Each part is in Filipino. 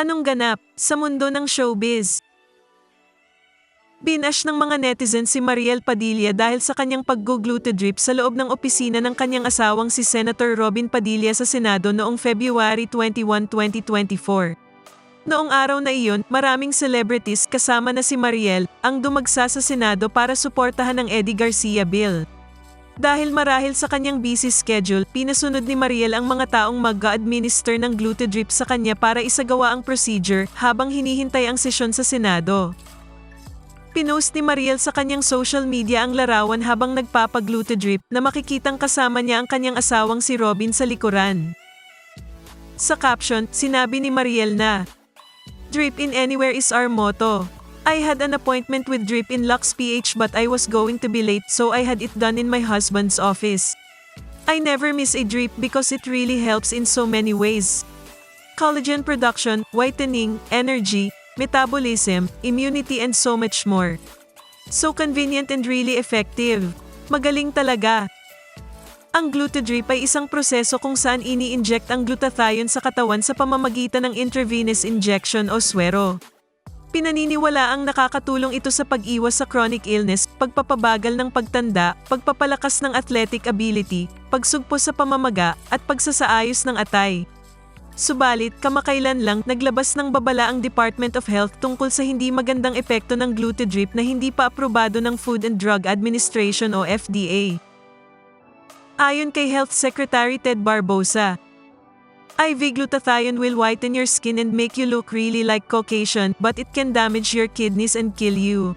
Anong ganap sa mundo ng showbiz? Binash ng mga netizens si Mariel Padilla dahil sa kanyang pag-glutadrip sa loob ng opisina ng kanyang asawang si Senator Robin Padilla sa Senado noong February 21, 2024. Noong araw na iyon, maraming celebrities kasama na si Mariel ang dumagsa sa Senado para suportahan ang Eddie Garcia bill. Dahil marahil sa kanyang busy schedule, pinasunod ni Mariel ang mga taong mag-administer ng glutadrip sa kanya para isagawa ang procedure habang hinihintay ang sesyon sa Senado. Pinost ni Mariel sa kanyang social media ang larawan habang nagpapaglutadrip na makikitang kasama niya ang kanyang asawang si Robin sa likuran. Sa caption, sinabi ni Mariel na, Drip in anywhere is our motto. I had an appointment with Drip in Lux PH but I was going to be late so I had it done in my husband's office. I never miss a drip because it really helps in so many ways. Collagen production, whitening, energy, metabolism, immunity and so much more. So convenient and really effective. Magaling talaga. Ang glutadrip ay isang proseso kung saan ini-inject ang glutathione sa katawan sa pamamagitan ng intravenous injection o swero. Pinaniniwala ang nakakatulong ito sa pag-iwas sa chronic illness, pagpapabagal ng pagtanda, pagpapalakas ng athletic ability, pagsugpo sa pamamaga, at pagsasaayos ng atay. Subalit, kamakailan lang naglabas ng babala ang Department of Health tungkol sa hindi magandang epekto ng glutadrip na hindi pa aprobado ng Food and Drug Administration o FDA. Ayon kay Health Secretary Ted Barbosa, IV glutathione will whiten your skin and make you look really like Caucasian, but it can damage your kidneys and kill you.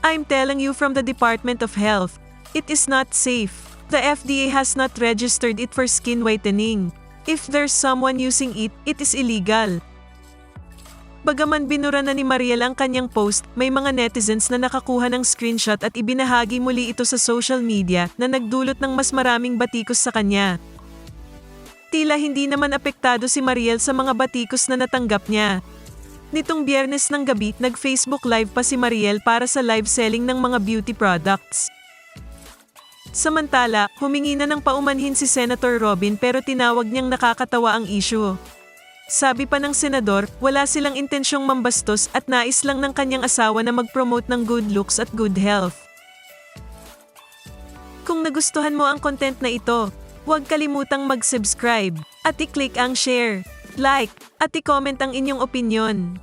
I'm telling you from the Department of Health, it is not safe. The FDA has not registered it for skin whitening. If there's someone using it, it is illegal. Bagaman binura na ni Mariel ang kanyang post, may mga netizens na nakakuha ng screenshot at ibinahagi muli ito sa social media na nagdulot ng mas maraming batikos sa kanya. Tila hindi naman apektado si Mariel sa mga batikos na natanggap niya. Nitong biyernes ng gabi, nag-Facebook Live pa si Mariel para sa live selling ng mga beauty products. Samantala, humingi na ng paumanhin si Senator Robin pero tinawag niyang nakakatawa ang issue. Sabi pa ng senador, wala silang intensyong mambastos at nais lang ng kanyang asawa na mag-promote ng good looks at good health. Kung nagustuhan mo ang content na ito, huwag kalimutang mag-subscribe at i-click ang share, like, at i-comment ang inyong opinion.